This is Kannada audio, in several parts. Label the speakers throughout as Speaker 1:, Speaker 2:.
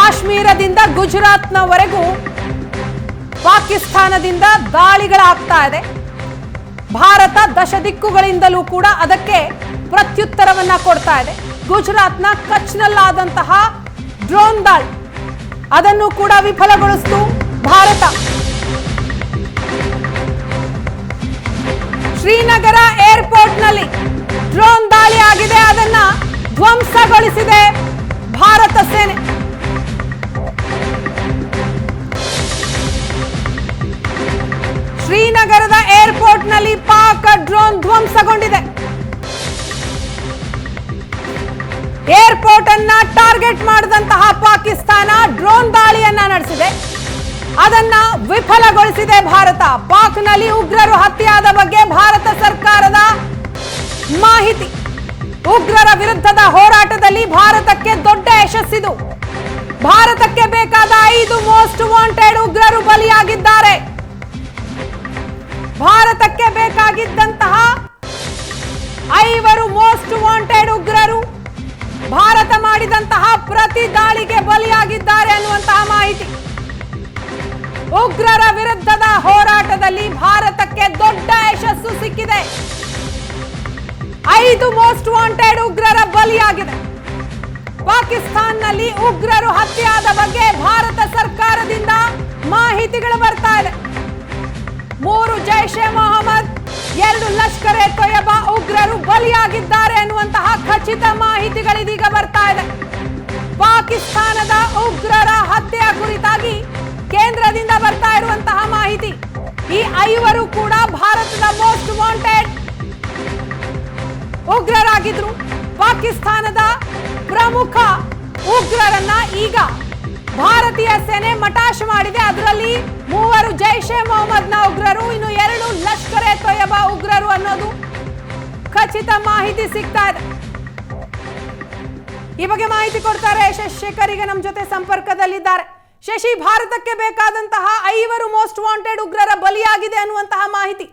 Speaker 1: ಕಾಶ್ಮೀರದಿಂದ ಗುಜರಾತ್ನವರೆಗೂ ಪಾಕಿಸ್ತಾನದಿಂದ ದಾಳಿಗಳಾಗ್ತಾ ಇದೆ. ಭಾರತ ದಶ ದಿಕ್ಕುಗಳಿಂದಲೂ ಕೂಡ ಅದಕ್ಕೆ ಪ್ರತ್ಯುತ್ತರವನ್ನ ಕೊಡ್ತಾ ಇದೆ. ಗುಜರಾತ್ನ ಕಚ್ನಲ್ಲಾದಂತಹ ಡ್ರೋನ್ ದಾಳಿ, ಅದನ್ನು ಕೂಡ ವಿಫಲಗೊಳಿಸಿತು ಭಾರತ. ಶ್ರೀನಗರ ಏರ್ಪೋರ್ಟ್ನಲ್ಲಿ ಡ್ರೋನ್ ದಾಳಿ ಆಗಿದೆ, ಅದನ್ನ ಧ್ವಂಸಗೊಳಿಸಿದೆ ಭಾರತ ಸೇನೆ. ಶ್ರೀನಗರದ ಏರ್ಪೋರ್ಟ್ನಲ್ಲಿ ಪಾಕ್ ಡ್ರೋನ್ ಧ್ವಂಸಗೊಂಡಿದೆ. ಏರ್ಪೋರ್ಟ್ ಅನ್ನ ಟಾರ್ಗೆಟ್ ಮಾಡಿದಂತಹ ಪಾಕಿಸ್ತಾನ ಡ್ರೋನ್ ದಾಳಿಯನ್ನ ನಡೆಸಿದೆ. ಅದನ್ನ ವಿಫಲಗೊಳಿಸಿದೆ ಭಾರತ. ಪಾಕ್ನಲ್ಲಿ ಉಗ್ರರು ಹತ್ಯೆಯಾದ ಬಗ್ಗೆ ಭಾರತ ಸರ್ಕಾರದ ಮಾಹಿತಿ. ಉಗ್ರರ ವಿರುದ್ಧದ ಹೋರಾಟದಲ್ಲಿ ಭಾರತಕ್ಕೆ ದೊಡ್ಡ ಯಶಸ್ಸಿದು. ಭಾರತಕ್ಕೆ ಬೇಕಾದ ಐದು ಮೋಸ್ಟ್ ವಾಂಟೆಡ್ ಉಗ್ರರು ಬಲಿಯಾಗಿದ್ದಾರೆ. ಭಾರತಕ್ಕೆ ಬೇಕಾಗಿದ್ದಂತಹ ಐವರು ಮೋಸ್ಟ್ ವಾಂಟೆಡ್ ಉಗ್ರರು ಭಾರತ ಮಾಡಿದಂತಹ ಪ್ರತಿ ದಾಳಿಗೆ ಬಲಿಯಾಗಿದ್ದಾರೆ ಅನ್ನುವಂತಹ ಮಾಹಿತಿ. ಉಗ್ರರ ವಿರುದ್ಧದ ಹೋರಾಟದಲ್ಲಿ ಭಾರತಕ್ಕೆ ದೊಡ್ಡ ಯಶಸ್ಸು ಸಿಕ್ಕಿದೆ. ಐದು ಮೋಸ್ಟ್ ವಾಂಟೆಡ್ ಉಗ್ರರ ಬಲಿಯಾಗಿದೆ. ಪಾಕಿಸ್ತಾನ್ನಲ್ಲಿ ಉಗ್ರರು ಹತ್ಯೆಯಾದ ಬಗ್ಗೆ ಭಾರತ ಸರ್ಕಾರದಿಂದ ಮಾಹಿತಿಗಳು ಬರ್ತಾ ಇದೆ. ಮೂರು ಜೈಷ್ ಎ ಮೊಹಮ್ಮದ್. ಎರಡು ಲಷ್ಕರ್ ಎ ತೊಯ್ಯಬಾ ಉಗ್ರರು ಬಲಿಯಾಗಿದ್ದಾರೆ ಎನ್ನುವಂತಹ ಖಚಿತ ಮಾಹಿತಿಗಳಿದೀಗ ಬರ್ತಾ ಇದೆ. ಪಾಕಿಸ್ತಾನದ ಉಗ್ರರ ಹತ್ಯೆಯ ಕುರಿತಾಗಿ ಕೇಂದ್ರದಿಂದ ಬರ್ತಾ ಇರುವಂತಹ ಮಾಹಿತಿ. ಈ ಐವರು ಕೂಡ ಭಾರತದ ಮೋಸ್ಟ್ ವಾಂಟೆಡ್ ಉಗ್ರರಾಗಿದ್ರು. ಪಾಕಿಸ್ತಾನದ ಪ್ರಮುಖ ಉಗ್ರರನ್ನ ಈಗ ಭಾರತೀಯ ಸೇನೆ ಮಟಾಶ್ ಮಾಡಿದೆ. ಅದರಲ್ಲಿ ಮೂವರು ಜೈಷ್ ಮೊಹಮ್ಮದ್ನ ಉಗ್ರರು, ಇನ್ನು ಎರಡು ಲಷ್ಕರ್ ಎ ತೊಯ್ಯಬಾ ಉಗ್ರರು ಅನ್ನೋದು ಖಚಿತ ಮಾಹಿತಿ ಸಿಗ್ತಾ ಇದೆ. ಈ ಬಗ್ಗೆ ಮಾಹಿತಿ ಕೊಡ್ತಾರೆ ಯಶಸ್ ಶೇಖರ್ ಈಗ ನಮ್ಮ ಜೊತೆ ಸಂಪರ್ಕದಲ್ಲಿದ್ದಾರೆ. ಶಶಿ, ಭಾರತಕ್ಕೆ ಬೇಕಾದಂತಹ ಐವರು ಮೋಸ್ಟ್ ವಾಂಟೆಡ್ ಉಗ್ರರ ಬಲಿಯಾಗಿದೆ ಅನ್ನುವಂತಹ ಮಾಹಿತಿ.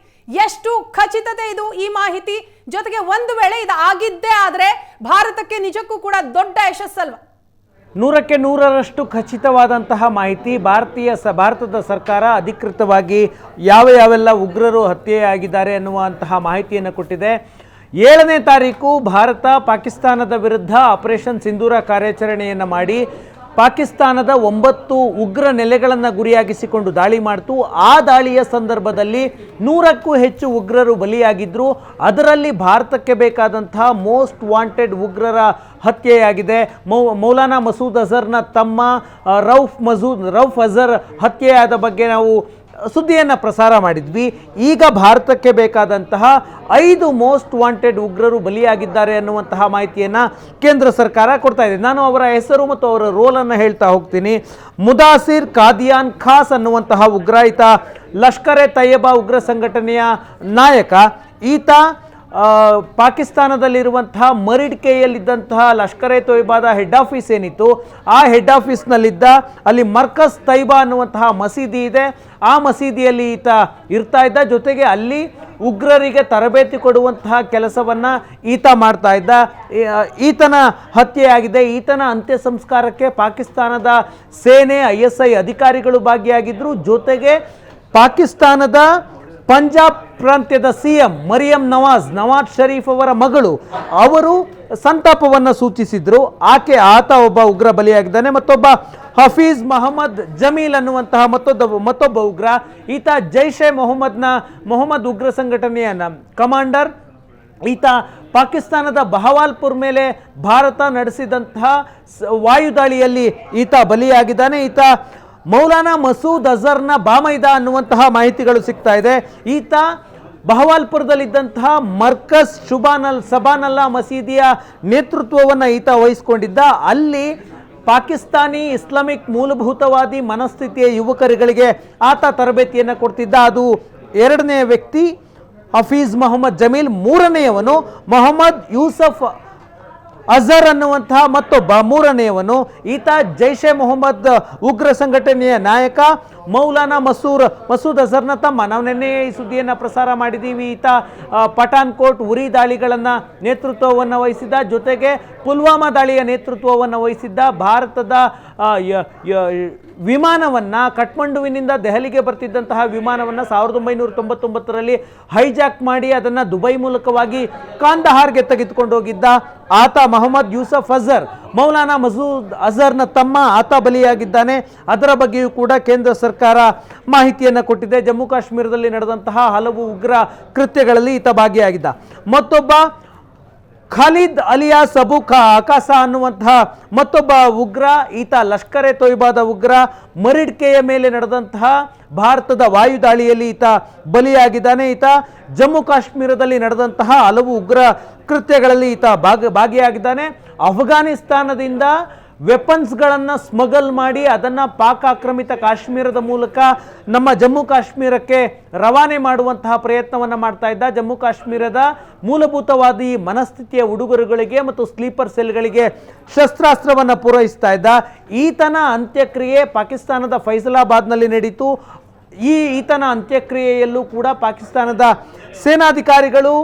Speaker 1: ಎಷ್ಟು ಖಚಿತತೆ ಇದು ಈ ಮಾಹಿತಿ? ಜೊತೆಗೆ ಒಂದು ವೇಳೆ ಇದು ಆಗಿದ್ದೇ ಆದರೆ ಭಾರತಕ್ಕೆ ನಿಜಕ್ಕೂ ಕೂಡ ದೊಡ್ಡ ಯಶಸ್ಸಲ್ವಾ?
Speaker 2: ನೂರಕ್ಕೆ ನೂರರಷ್ಟು ಖಚಿತವಾದಂತಹ ಮಾಹಿತಿ ಭಾರತೀಯ ಸ, ಭಾರತದ ಸರ್ಕಾರ ಅಧಿಕೃತವಾಗಿ ಯಾವ ಯಾವೆಲ್ಲ ಉಗ್ರರು ಹತ್ಯೆಯಾಗಿದ್ದಾರೆ ಎನ್ನುವಂತಹ ಮಾಹಿತಿಯನ್ನು ಕೊಟ್ಟಿದೆ. ಏಳನೇ ತಾರೀಕು ಭಾರತ ಪಾಕಿಸ್ತಾನದ ವಿರುದ್ಧ ಆಪರೇಷನ್ ಸಿಂಧೂರ ಕಾರ್ಯಾಚರಣೆಯನ್ನು ಮಾಡಿ ಪಾಕಿಸ್ತಾನದ ಒಂಬತ್ತು ಉಗ್ರ ನೆಲೆಗಳನ್ನು ಗುರಿಯಾಗಿಸಿಕೊಂಡು ದಾಳಿ ಮಾಡಿತು. ಆ ದಾಳಿಯ ಸಂದರ್ಭದಲ್ಲಿ ನೂರಕ್ಕೂ ಹೆಚ್ಚು ಉಗ್ರರು ಬಲಿಯಾಗಿದ್ದರು ಅದರಲ್ಲಿ ಭಾರತಕ್ಕೆ ಬೇಕಾದಂತಹ ಮೋಸ್ಟ್ ವಾಂಟೆಡ್ ಉಗ್ರರ ಹತ್ಯೆಯಾಗಿದೆ. ಮೌ, ಮೌಲಾನಾ ಮಸೂದ್ ಅಜರ್ನ ತಮ್ಮ ರೌಫ್ ಮಸೂದ್, ರೌಫ್ ಅಜರ್ ಹತ್ಯೆಯಾದ ಬಗ್ಗೆ ನಾವು ಸುದ್ದಿಯನ್ನು ಪ್ರಸಾರ ಮಾಡಿದ್ವಿ. ಈಗ ಭಾರತಕ್ಕೆ ಬೇಕಾದಂತಹ ಐದು ಮೋಸ್ಟ್ ವಾಂಟೆಡ್ ಉಗ್ರರು ಬಲಿಯಾಗಿದ್ದಾರೆ ಅನ್ನುವಂತಹ ಮಾಹಿತಿಯನ್ನು ಕೇಂದ್ರ ಸರ್ಕಾರ ಕೊಡ್ತಾ ಇದೆ. ನಾನು ಅವರ ಹೆಸರು ಮತ್ತು ಅವರ ರೋಲನ್ನು ಹೇಳ್ತಾ ಹೋಗ್ತೀನಿ. ಮುದಾಸಿರ್ ಕಾದಿಯಾನ್ ಖಾಸ್ ಅನ್ನುವಂತಹ ಉಗ್ರ ಲಷ್ಕರ್ ತಯ್ಯಬಾ ಉಗ್ರ ಸಂಘಟನೆಯ ನಾಯಕ. ಈತ ಪಾಕಿಸ್ತಾನದಲ್ಲಿರುವಂತಹ ಮರಿಡ್ಕೆಯಲ್ಲಿದ್ದಂತಹ ಲಷ್ಕರ್ ಎ ತೊಯ್ಬಾದ ಹೆಡ್ ಆಫೀಸ್ ಏನಿತ್ತು, ಆ ಹೆಡ್ ಆಫೀಸ್ನಲ್ಲಿದ್ದ ಅಲ್ಲಿ ಮರ್ಕಸ್ ತೈಬಾ ಅನ್ನುವಂತಹ ಮಸೀದಿ ಇದೆ. ಆ ಮಸೀದಿಯಲ್ಲಿ ಈತ ಇರ್ತಾ ಇದ್ದ. ಜೊತೆಗೆ ಅಲ್ಲಿ ಉಗ್ರರಿಗೆ ತರಬೇತಿ ಕೊಡುವಂತಹ ಕೆಲಸವನ್ನು ಈತ ಮಾಡ್ತಾ ಇದ್ದ. ಈತನ ಹತ್ಯೆಯಾಗಿದೆ. ಈತನ ಅಂತ್ಯ ಸಂಸ್ಕಾರಕ್ಕೆ ಪಾಕಿಸ್ತಾನದ ಸೇನೆ, ಐ ಎಸ್ ಐ ಅಧಿಕಾರಿಗಳು ಭಾಗಿಯಾಗಿದ್ದರು ಜೊತೆಗೆ ಪಾಕಿಸ್ತಾನದ ಪಂಜಾಬ್ ಪ್ರಾಂತ್ಯದ ಸಿಎಂ ಮರಿಯಂ ನವಾಜ್ ನವಾಜ್ ಶರೀಫ್ ಅವರ ಮಗಳು, ಅವರು ಸಂತಾಪವನ್ನು ಸೂಚಿಸಿದ್ರು. ಆಕೆ, ಆತ ಒಬ್ಬ ಉಗ್ರ ಬಲಿಯಾಗಿದ್ದಾನೆ. ಮತ್ತೊಬ್ಬ ಹಫೀಜ್ ಮಹಮ್ಮದ್ ಜಮೀಲ್ ಅನ್ನುವಂತಹ ಮತ್ತೊಬ್ಬ ಮತ್ತೊಬ್ಬ ಉಗ್ರ. ಈತ ಜೈಷ್ ಎ ಮೊಹಮ್ಮದ್ನ, ಮೊಹಮ್ಮದ್ ಉಗ್ರ ಸಂಘಟನೆಯ ಕಮಾಂಡರ್. ಈತ ಪಾಕಿಸ್ತಾನದ ಬಹವಾಲ್ಪುರ್ ಮೇಲೆ ಭಾರತ ನಡೆಸಿದಂತಹ ಸ- ವಾಯುದಾಳಿಯಲ್ಲಿ ಈತ ಬಲಿಯಾಗಿದ್ದಾನೆ. ಈತ ಮೌಲಾನಾ ಮಸೂದ್ ಅಜರ್ನ ಬಾಮೈದ ಅನ್ನುವಂತಹ ಮಾಹಿತಿಗಳು ಸಿಗ್ತಾ ಇದೆ. ಈತ ಬಹವಾಲ್ಪುರದಲ್ಲಿದ್ದಂತಹ ಮರ್ಕಸ್ ಶುಬಾನಲ್ ಸಬಾನಲ್ಲಾ ಮಸೀದಿಯ ನೇತೃತ್ವವನ್ನು ಈತ ವಹಿಸಿಕೊಂಡಿದ್ದ. ಅಲ್ಲಿ ಪಾಕಿಸ್ತಾನಿ ಇಸ್ಲಾಮಿಕ್ ಮೂಲಭೂತವಾದಿ ಮನಸ್ಥಿತಿಯ ಯುವಕರುಗಳಿಗೆ ಆತ ತರಬೇತಿಯನ್ನು ಕೊಡ್ತಿದ್ದ. ಅದು ಎರಡನೇ ವ್ಯಕ್ತಿ ಹಫೀಜ್ ಮೊಹಮ್ಮದ್ ಜಮೀಲ್, ಮೂರನೆಯವನು ಮೊಹಮ್ಮದ್ ಯೂಸಫ್ ಅಜರ್ ಅನ್ನುವಂತಹ ಮತ್ತೊಬ್ಬ ಮೂರನೆಯವನು ಈತ ಜೈಷೆ ಮೊಹಮ್ಮದ್ ಉಗ್ರ ಸಂಘಟನೆಯ ನಾಯಕ. ಮೌಲಾನಾ ಮಸೂರ್, ಮಸೂದ್ ಅಜರ್ನ ತಮ್ಮ. ನಾವು ನಿನ್ನೆ ಈ ಸುದ್ದಿಯನ್ನು ಪ್ರಸಾರ ಮಾಡಿದ್ದೀವಿ. ಈತ ಪಠಾನ್ಕೋಟ್ ಉರಿ ದಾಳಿಗಳನ್ನು ನೇತೃತ್ವವನ್ನು ವಹಿಸಿದ್ದ, ಜೊತೆಗೆ ಪುಲ್ವಾಮಾ ದಾಳಿಯ ನೇತೃತ್ವವನ್ನು ವಹಿಸಿದ್ದ, ಭಾರತದ ವಿಮಾನವನ್ನು ಕಠ್ಮಂಡುವಿನಿಂದ ದೆಹಲಿಗೆ ಬರ್ತಿದ್ದಂತಹ ವಿಮಾನವನ್ನು ಸಾವಿರದ ಒಂಬೈನೂರ ತೊಂಬತ್ತೊಂಬತ್ತರಲ್ಲಿ ಹೈಜಾಕ್ ಮಾಡಿ ಅದನ್ನು ದುಬೈ ಮೂಲಕವಾಗಿ ಕಾಂದಹಾರ್ಗೆ ತೆಗೆದುಕೊಂಡು ಹೋಗಿದ್ದ ಆತ ಮೊಹಮ್ಮದ್ ಯೂಸಫ್ ಅಜರ್. ಮೌಲಾನಾ ಮಸೂದ್ ಅಜರ್ನ ತಮ್ಮ ಆತ ಬಲಿಯಾಗಿದ್ದಾನೆ. ಅದರ ಬಗ್ಗೆಯೂ ಕೂಡ ಕೇಂದ್ರ ಸರ್ಕಾರ ಮಾಹಿತಿಯನ್ನು ಕೊಟ್ಟಿದೆ. ಜಮ್ಮು ಕಾಶ್ಮೀರದಲ್ಲಿ ನಡೆದಂತಹ ಹಲವು ಉಗ್ರ ಕೃತ್ಯಗಳಲ್ಲಿ ಈತ ಭಾಗಿಯಾಗಿದ್ದ. ಮತ್ತೊಬ್ಬ ಖಾಲಿದ್ ಅಲಿಯಾ ಅಬು ಖಾ ಅಕಾಸ ಅನ್ನುವಂತಹ ಮತ್ತೊಬ್ಬ ಉಗ್ರ, ಈತ ಲಷ್ಕರ್ ಎ ತೊಯ್ಬಾದ ಉಗ್ರ, ಮರಿಡ್ಕೆಯ ಮೇಲೆ ನಡೆದಂತಹ ಭಾರತದ ವಾಯುದಾಳಿಯಲ್ಲಿ ಈತ ಬಲಿಯಾಗಿದ್ದಾನೆ. ಈತ ಜಮ್ಮು ಕಾಶ್ಮೀರದಲ್ಲಿ ನಡೆದಂತಹ ಹಲವು ಉಗ್ರ ಕೃತ್ಯಗಳಲ್ಲಿ ಈತ ಭಾಗ ಭಾಗಿಯಾಗಿದ್ದಾನೆ. ಅಫ್ಘಾನಿಸ್ತಾನದಿಂದ ವೆಪನ್ಸ್ಗಳನ್ನು ಸ್ಮಗಲ್ ಮಾಡಿ ಅದನ್ನು ಪಾಕ್ ಆಕ್ರಮಿತ ಕಾಶ್ಮೀರದ ಮೂಲಕ ನಮ್ಮ ಜಮ್ಮು ಕಾಶ್ಮೀರಕ್ಕೆ ರವಾನೆ ಮಾಡುವಂತಹ ಪ್ರಯತ್ನವನ್ನು ಮಾಡ್ತಾ ಇದ್ದ. ಜಮ್ಮು ಕಾಶ್ಮೀರದ ಮೂಲಭೂತವಾದಿ ಮನಸ್ಥಿತಿಯ ಉಡುಗೊರೆಗಳಿಗೆ ಮತ್ತು ಸ್ಲೀಪರ್ ಸೆಲ್ಗಳಿಗೆ ಶಸ್ತ್ರಾಸ್ತ್ರವನ್ನು ಪೂರೈಸ್ತಾ ಇದ್ದ. ಈತನ ಅಂತ್ಯಕ್ರಿಯೆ ಪಾಕಿಸ್ತಾನದ ಫೈಸಲಾಬಾದ್ನಲ್ಲಿ ನಡೀತು. ಈ ಈತನ ಅಂತ್ಯಕ್ರಿಯೆಯಲ್ಲೂ ಕೂಡ ಪಾಕಿಸ್ತಾನದ ಸೇನಾಧಿಕಾರಿಗಳು,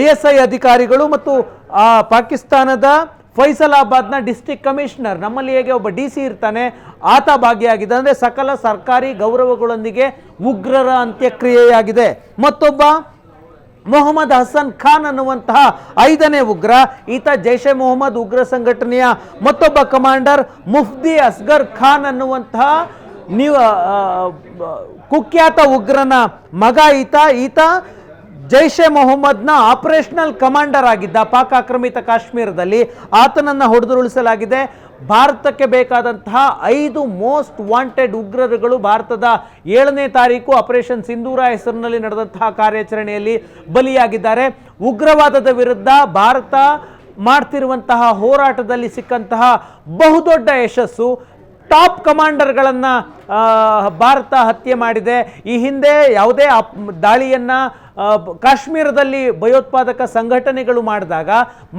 Speaker 2: ಐ ಎಸ್ ಐ ಅಧಿಕಾರಿಗಳು ಮತ್ತು ಪಾಕಿಸ್ತಾನದ ಫೈಸಲಾಬಾದ್ನ ಡಿಸ್ಟಿಕ್ ಕಮಿಷನರ್. ನಮ್ಮಲ್ಲಿ ಹೇಗೆ ಒಬ್ಬ ಡಿ ಸಿ ಇರ್ತಾನೆ, ಆತ ಭಾಗಿಯಾಗಿದೆ ಅಂದರೆ ಸಕಲ ಸರ್ಕಾರಿ ಗೌರವಗಳೊಂದಿಗೆ ಉಗ್ರರ ಅಂತ್ಯಕ್ರಿಯೆಯಾಗಿದೆ. ಮತ್ತೊಬ್ಬ, ಮೊಹಮ್ಮದ್ ಹಸನ್ ಖಾನ್ ಅನ್ನುವಂತಹ ಐದನೇ ಉಗ್ರ, ಈತ ಜೈಷೆ ಮೊಹಮ್ಮದ್ ಉಗ್ರ ಸಂಘಟನೆಯ ಮತ್ತೊಬ್ಬ ಕಮಾಂಡರ್ ಮುಫ್ದಿ ಅಸ್ಗರ್ ಖಾನ್ ಅನ್ನುವಂತಹ ನೀವು ಕುಖ್ಯಾತ ಉಗ್ರನ ಮಗ ಈತ. ಈತ ಜೈಷೆ ಮೊಹಮ್ಮದ್ನ ಆಪರೇಷನಲ್ ಕಮಾಂಡರ್ ಆಗಿದ್ದ ಪಾಕ್ ಆಕ್ರಮಿತ ಕಾಶ್ಮೀರದಲ್ಲಿ ಆತನನ್ನು ಹೊಡೆದುರುಳಿಸಲಾಗಿದೆ. ಭಾರತಕ್ಕೆ ಬೇಕಾದಂತಹ ಐದು ಮೋಸ್ಟ್ ವಾಂಟೆಡ್ ಉಗ್ರರುಗಳು ಭಾರತದ ಏಳನೇ ತಾರೀಕು ಆಪರೇಷನ್ ಸಿಂಧೂರ ಹೆಸರಿನಲ್ಲಿ ನಡೆದಂತಹ ಕಾರ್ಯಾಚರಣೆಯಲ್ಲಿ ಬಲಿಯಾಗಿದ್ದಾರೆ. ಉಗ್ರವಾದದ ವಿರುದ್ಧ ಭಾರತ ಮಾಡ್ತಿರುವಂತಹ ಹೋರಾಟದಲ್ಲಿ ಸಿಕ್ಕಂತಹ ಬಹುದೊಡ್ಡ ಯಶಸ್ಸು ಟಾಪ್ ಕಮಾಂಡರ್ಗಳನ್ನು ಭಾರತ ಹತ್ಯೆ ಮಾಡಿದೆ. ಈ ಹಿಂದೆ ಯಾವುದೇ ದಾಳಿಯನ್ನು ಕಾಶ್ಮೀರದಲ್ಲಿ ಭಯೋತ್ಪಾದಕ ಸಂಘಟನೆಗಳು ಮಾಡಿದಾಗ,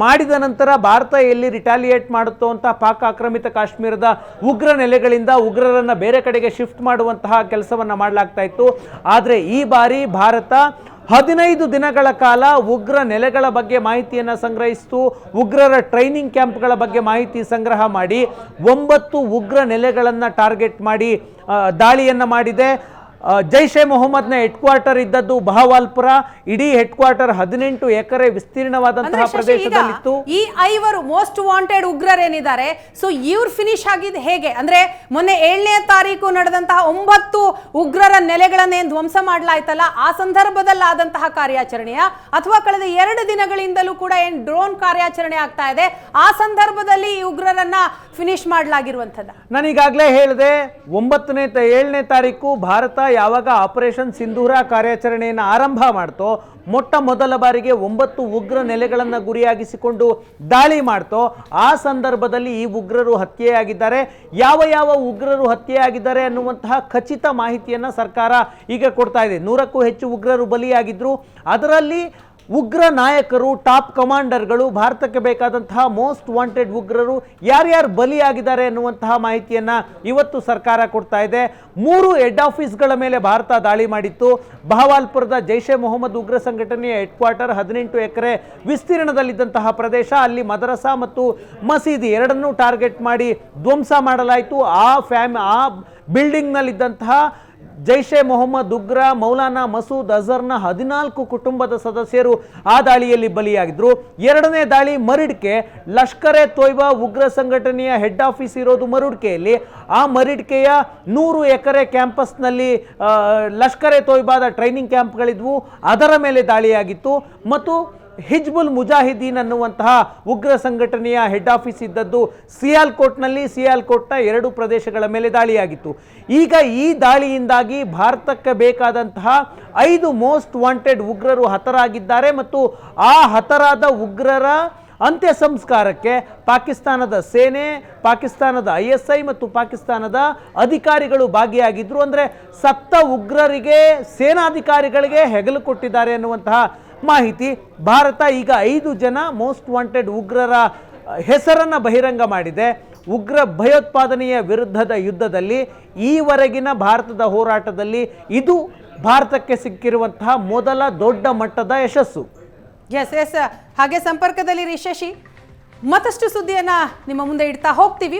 Speaker 2: ಮಾಡಿದ ನಂತರ ಭಾರತ ಎಲ್ಲಿ ರಿಟಾಲಿಯೇಟ್ ಮಾಡುತ್ತೋ ಅಂತ ಪಾಕ್ ಆಕ್ರಮಿತ ಕಾಶ್ಮೀರದ ಉಗ್ರ ನೆಲೆಗಳಿಂದ ಉಗ್ರರನ್ನು ಬೇರೆ ಕಡೆಗೆ ಶಿಫ್ಟ್ ಮಾಡುವಂತಹ ಕೆಲಸವನ್ನು ಮಾಡಲಾಗ್ತಾ ಇತ್ತು. ಆದರೆ ಈ ಬಾರಿ ಭಾರತ ಹದಿನೈದು ದಿನಗಳ ಕಾಲ ಉಗ್ರ ನೆಲೆಗಳ ಬಗ್ಗೆ ಮಾಹಿತಿಯನ್ನು ಸಂಗ್ರಹಿಸಿತು. ಉಗ್ರರ ಟ್ರೈನಿಂಗ್ ಕ್ಯಾಂಪ್ಗಳ ಬಗ್ಗೆ ಮಾಹಿತಿ ಸಂಗ್ರಹ ಮಾಡಿ, ಒಂಬತ್ತು ಉಗ್ರ ನೆಲೆಗಳನ್ನು ಟಾರ್ಗೆಟ್ ಮಾಡಿ ದಾಳಿಯನ್ನು ಮಾಡಿದೆ. ಜೈಷ್ ಎ ಮೊಹಮ್ಮದ್ನ ಹೆಡ್ ಕ್ವಾರ್ಟರ್ ಇದ್ದದ್ದು ಬಹವಾಲ್ಪುರ ಇಡೀ ಹೆಡ್ ಕ್ವಾರ್ಟರ್ ಹದಿನೆಂಟು ಎಕರೆ ವಿಸ್ತೀರ್ಣವಾದಂತಹ ಪ್ರದೇಶದಲ್ಲಿತ್ತು.
Speaker 1: ಈ ಐವರು ಮೋಸ್ಟ್ ವಾಂಟೆಡ್ ಉಗ್ರರೇನಿದ್ದಾರೆ? ಸೊ ಇವ್ರು ಫಿನಿಶ್ ಆಗಿದ್ದು ಹೇಗೆ? ಅಂದ್ರೆ ಮೊನ್ನೆ ಏಳನೇ ತಾರೀಕು ನಡೆದಂತಹ ಒಂಬತ್ತು ಉಗ್ರರ ನೆಲೆಗಳನ್ನೇ ಧ್ವಂಸ ಮಾಡಲಾಯ್ತಲ್ಲ ಆ ಸಂದರ್ಭದಲ್ಲಾದಂತಹ ಕಾರ್ಯಾಚರಣೆಯ? ಅಥವಾ ಕಳೆದ ಎರಡು ದಿನಗಳಿಂದಲೂ ಕೂಡ ಏನ್ ಡ್ರೋನ್ ಕಾರ್ಯಾಚರಣೆ ಆಗ್ತಾ ಇದೆ ಆ ಸಂದರ್ಭದಲ್ಲಿ ಈ ಉಗ್ರರನ್ನ ಫಿನಿಶ್ ಮಾಡಲಾಗಿರುವಂತದ
Speaker 2: ನಾನೀಗಾಗಲೇ ಹೇಳಿದೆ ಒಂಬತ್ತನೇ ಏಳನೇ ತಾರೀಕು ಭಾರತ ಯಾವಾಗ ಆಪರೇಷನ್ ಸಿಂಧೂರ ಕಾರ್ಯಾಚರಣೆಯನ್ನು ಆರಂಭ ಮಾಡ್ತೋ, ಮೊಟ್ಟ ಮೊದಲ ಬಾರಿಗೆ ಒಂಬತ್ತು ಉಗ್ರ ನೆಲೆಗಳನ್ನು ಗುರಿಯಾಗಿಸಿಕೊಂಡು ದಾಳಿ ಮಾಡ್ತೋ, ಆ ಸಂದರ್ಭದಲ್ಲಿ ಈ ಉಗ್ರರು ಹತ್ಯೆಯಾಗಿದ್ದಾರೆ. ಯಾವ ಯಾವ ಉಗ್ರರು ಹತ್ಯೆಯಾಗಿದ್ದಾರೆ ಅನ್ನುವಂತಹ ಖಚಿತ ಮಾಹಿತಿಯನ್ನು ಸರ್ಕಾರ ಈಗ ಕೊಡ್ತಾ ಇದೆ. ನೂರಕ್ಕೂ ಹೆಚ್ಚು ಉಗ್ರರು ಬಲಿಯಾಗಿದ್ರು. ಅದರಲ್ಲಿ ಉಗ್ರ ನಾಯಕರು, ಟಾಪ್ ಕಮಾಂಡರ್ಗಳು, ಭಾರತಕ್ಕೆ ಬೇಕಾದಂತಹ ಮೋಸ್ಟ್ ವಾಂಟೆಡ್ ಉಗ್ರರು ಯಾರ್ಯಾರು ಬಲಿಯಾಗಿದ್ದಾರೆ ಎನ್ನುವಂತಹ ಮಾಹಿತಿಯನ್ನು ಇವತ್ತು ಸರ್ಕಾರ ಕೊಡ್ತಾ ಇದೆ. ಮೂರು ಹೆಡ್ ಆಫೀಸ್ಗಳ ಮೇಲೆ ಭಾರತ ದಾಳಿ ಮಾಡಿತ್ತು. ಬಹವಾಲ್ಪುರದ ಜೈಷೆ ಮೊಹಮ್ಮದ್ ಉಗ್ರ ಸಂಘಟನೆಯ ಹೆಡ್ ಕ್ವಾರ್ಟರ್ ಹದಿನೆಂಟು ಎಕರೆ ವಿಸ್ತೀರ್ಣದಲ್ಲಿದ್ದಂತಹ ಪ್ರದೇಶ, ಅಲ್ಲಿ ಮದರಸಾ ಮತ್ತು ಮಸೀದಿ ಎರಡನ್ನೂ ಟಾರ್ಗೆಟ್ ಮಾಡಿ ಧ್ವಂಸ ಮಾಡಲಾಯಿತು. ಆ ಫ್ಯಾಮ್, ಆ ಬಿಲ್ಡಿಂಗ್ನಲ್ಲಿದ್ದಂತಹ ಜೈಷೆ ಮೊಹಮ್ಮದ್ ಉಗ್ರ ಮೌಲಾನಾ ಮಸೂದ್ ಅಜರ್ನ ಹದಿನಾಲ್ಕು ಕುಟುಂಬದ ಸದಸ್ಯರು ಆ ದಾಳಿಯಲ್ಲಿ ಬಲಿಯಾಗಿದ್ರು. ಎರಡನೇ ದಾಳಿ ಮರಿಡ್ಕೆ. ಲಷ್ಕರ್ ಎ ತೊಯ್ಬಾ ಉಗ್ರ ಸಂಘಟನೆಯ ಹೆಡ್ ಆಫೀಸ್ ಇರೋದು ಮರುಡ್ಕೆಯಲ್ಲಿ. ಆ ಮರಿಡ್ಕೆಯ ನೂರು ಎಕರೆ ಕ್ಯಾಂಪಸ್ನಲ್ಲಿ ಲಷ್ಕರೆ ಎ ತೊಯ್ಬಾದ ಟ್ರೈನಿಂಗ್ ಕ್ಯಾಂಪ್ಗಳಿದ್ವು. ಅದರ ಮೇಲೆ ದಾಳಿಯಾಗಿತ್ತು. ಮತ್ತು ಹಿಜ್ಬುಲ್ ಮುಜಾಹಿದೀನ್ ಅನ್ನುವಂತಹ ಉಗ್ರ ಸಂಘಟನೆಯ ಹೆಡ್ ಆಫೀಸ್ ಇದ್ದದ್ದು ಸಿಯಾಲ್ಕೋಟ್ನಲ್ಲಿ ಸಿಯಾಲ್ಕೋಟ್ನ ಎರಡು ಪ್ರದೇಶಗಳ ಮೇಲೆ ದಾಳಿಯಾಗಿತ್ತು. ಈಗ ಈ ದಾಳಿಯಿಂದಾಗಿ ಭಾರತಕ್ಕೆ ಬೇಕಾದಂತಹ ಐದು ಮೋಸ್ಟ್ ವಾಂಟೆಡ್ ಉಗ್ರರು ಹತರಾಗಿದ್ದಾರೆ ಮತ್ತು ಆ ಹತರಾದ ಉಗ್ರರ ಅಂತ್ಯ ಸಂಸ್ಕಾರಕ್ಕೆ ಪಾಕಿಸ್ತಾನದ ಸೇನೆ, ಪಾಕಿಸ್ತಾನದ ಐ ಎಸ್ ಐ ಮತ್ತು ಪಾಕಿಸ್ತಾನದ ಅಧಿಕಾರಿಗಳು ಭಾಗಿಯಾಗಿದ್ದರು ಅಂದರೆ ಸತ್ತ ಉಗ್ರರಿಗೆ, ಸೇನಾಧಿಕಾರಿಗಳಿಗೆ ಹೆಗಲು ಕೊಟ್ಟಿದ್ದಾರೆ ಅನ್ನುವಂತಹ ಮಾಹಿತಿ, ಭಾರತ ಈಗ ಐದು ಜನ ಮೋಸ್ಟ್ ವಾಂಟೆಡ್ ಉಗ್ರರ ಹೆಸರನ್ನು ಬಹಿರಂಗ ಮಾಡಿದೆ. ಉಗ್ರ ಭಯೋತ್ಪಾದನೆಯ ವಿರುದ್ಧದ ಯುದ್ಧದಲ್ಲಿ ಈವರೆಗಿನ ಭಾರತದ ಹೋರಾಟದಲ್ಲಿ ಇದು ಭಾರತಕ್ಕೆ ಸಿಕ್ಕಿರುವಂತಹ ಮೊದಲ ದೊಡ್ಡ ಮಟ್ಟದ ಯಶಸ್ಸು.
Speaker 1: ಎಸ್ ಎಸ್ ಹಾಗೆ ಸಂಪರ್ಕದಲ್ಲಿ ಶಶಿ. ಮತ್ತಷ್ಟು ಸುದ್ದಿಯನ್ನ ನಿಮ್ಮ ಮುಂದೆ ಇಡ್ತಾ ಹೋಗ್ತೀವಿ.